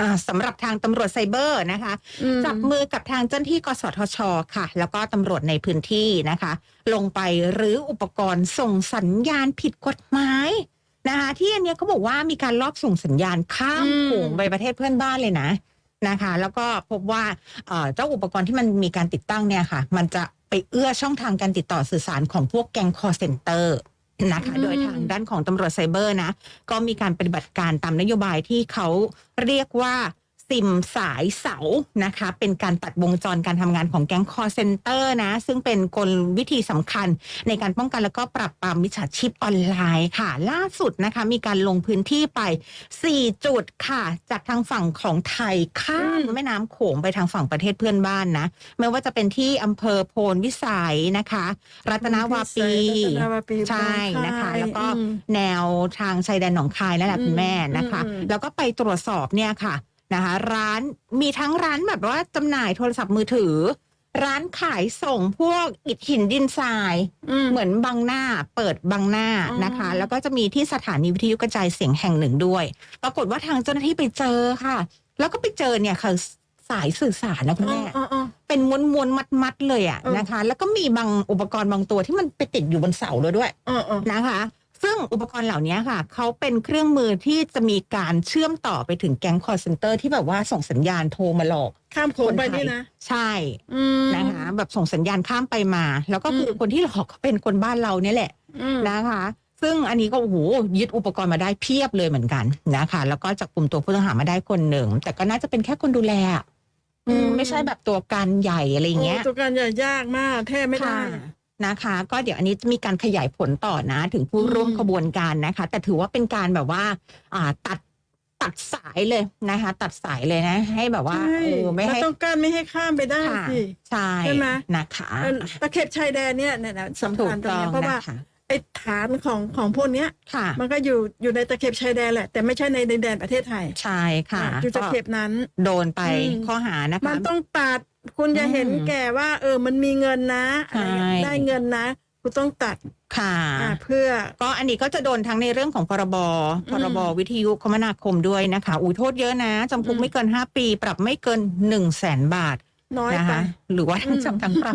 อ่าสำหรับทางตำรวจไซเบอร์นะคะ จับมือกับทางเจ้าหน้าที่กสทช ค่ะ แล้วก็ตำรวจในพื้นที่นะคะ ลงไปรื้ออุปกรณ์ส่งสัญญาณผิดกฎหมายนะคะ ที่อันเนี้ยเขาบอกว่ามีการลอบส่งสัญญาณข้ามอืมโขงไปประเทศเพื่อนบ้านเลยนะนะคะ แล้วก็พบว่าเอ่อเจ้าอุปกรณ์ที่มันมีการติดตั้งเนี่ยค่ะ มันจะไปเอื้อช่องทางการติดต่อสื่อสารของพวกแก๊งคอร์เซนเตอร์ นะคะโดยทางด้านของตำรวจไซเบอร์นะ ก็มีการปฏิบัติการตามนโยบายที่เขาเรียกว่า ซิมสายเสานะคะ เป็นการตัดวงจรการทำงานของแก๊งคอร์เซนเตอร์นะ ซึ่งเป็นกลวิธีสำคัญในการป้องกันแล้วก็ปรับปรามมิจฉาชีพออนไลน์ค่ะ ล่าสุดนะคะ มีการลงพื้นที่ไป 4 จุดค่ะ จากทางฝั่งของไทยข้ามแม่น้ำโขงไปทางฝั่งประเทศเพื่อนบ้านนะ ไม่ว่าจะเป็นที่อำเภอโพนวิสัยนะคะ รัตนวาปีรัตนวาปีใช่นะคะบางายแล้วก็อืมแนวทางชายแดนหนองคายนั่นแหละอืมคุณแม่นะคะอืมแล้วก็ไปตรวจสอบเนี่ยค่ะ นะคะ ร้านมีทั้งร้านแบบว่าจำหน่ายโทรศัพท์มือถือ ร้านขายส่งพวกอิฐหินดินทรายมเหมือนบังหน้าเปิดบังหน้าอ๋อนะคะ แล้วก็จะมีที่สถานีวิทยุกระจายเสียงแห่งหนึ่งด้วย ปรากฏว่าทางเจ้าหน้าที่ไปเจอค่ะ แล้วก็ไปเจอเนี่ยค่ะสายสื่อสารนะคุณแม่อ๋ออ๋อเป็นม้วนม้วนมัดมัดๆเลยอะเออนะคะ แล้วก็มีบางอุปกรณ์บางตัวที่มันไปติดอยู่บนเสาเลยด้วยอ๋ออ๋อนะคะ ซึ่งอุปกรณ์เหล่านี้ค่ะเขาเป็นเครื่องมือที่จะมีการเชื่อมต่อไปถึงแก๊งคอร์เซนเตอร์ที่แบบว่าส่งสัญญาณโทรมาหลอกข้ามโขงไปนี่นะใช่อืมนะคะแบบส่งสัญญาณข้ามไปมา แล้วก็คืออมคนที่หลอกเขาเป็นคนบ้านเราเนี่ยแหละอืมนะคะ ซึ่งอันนี้ก็โอ้โหยึดอุปกรณ์มาได้เพียบเลยเหมือนกันนะคะ แล้วก็จับกลุ่มตัวผู้ต้องหามาได้คนหนึ่ง แต่ก็น่าจะเป็นแค่คนดูแลอะอืมไม่ใช่แบบตัวการใหญ่อะไรอย่างเงี้ยโตัวการใหญ่ยากมากแท้ไม่ได้ค่ะ นะคะ ก็เดี๋ยวอันนี้จะมีการขยายผลต่อนะ ถึงผู้อืมร่วมขบวนการนะคะ แต่ถือว่าเป็นการแบบว่าอ่าตัดตัดสายเลยนะคะ ตัดสายเลยนะ ให้แบบว่าใช่เออไม่เราให้ต้องการไม่ให้ข้ามไปได้ค่ะสิใช่ใช่ไหมนะคะเออตะเข็บชายแดนเนี่ยเนี่ยนะสำถูคักญตรงต้องเนี้ยเพราะว่านะคะไอ้ฐานของของพวกเนี้ยค่ะมันก็อยู่อยู่ในตะเข็บชายแดนแหละ แต่ไม่ใช่ในดินแดนประเทศไทย ใช่ค่ะอะอยู่ตะก็เข็บนั้นโดนไปอืมข้อหานะคะมันต้องตัด คุณอย่าเห็นอืมแก่ว่า เออ มันมีเงินนะอะไรเงี้ยใช่ ได้เงินนะคุณต้องตัดค่ะ อ่าเพื่อ ก็อันนี้ก็จะโดนทั้งในเรื่องของพรบพรบวิทยุคมนาคมด้วยนะคะอุ้ยโทษเยอะนะจำคุกอืม ไม่เกิน 5 ปี ปรับไม่เกิน 1 0 0 0 0แสนบาทน้อยนะไป คะ หรือว่าทั้งจำทั้งปรับ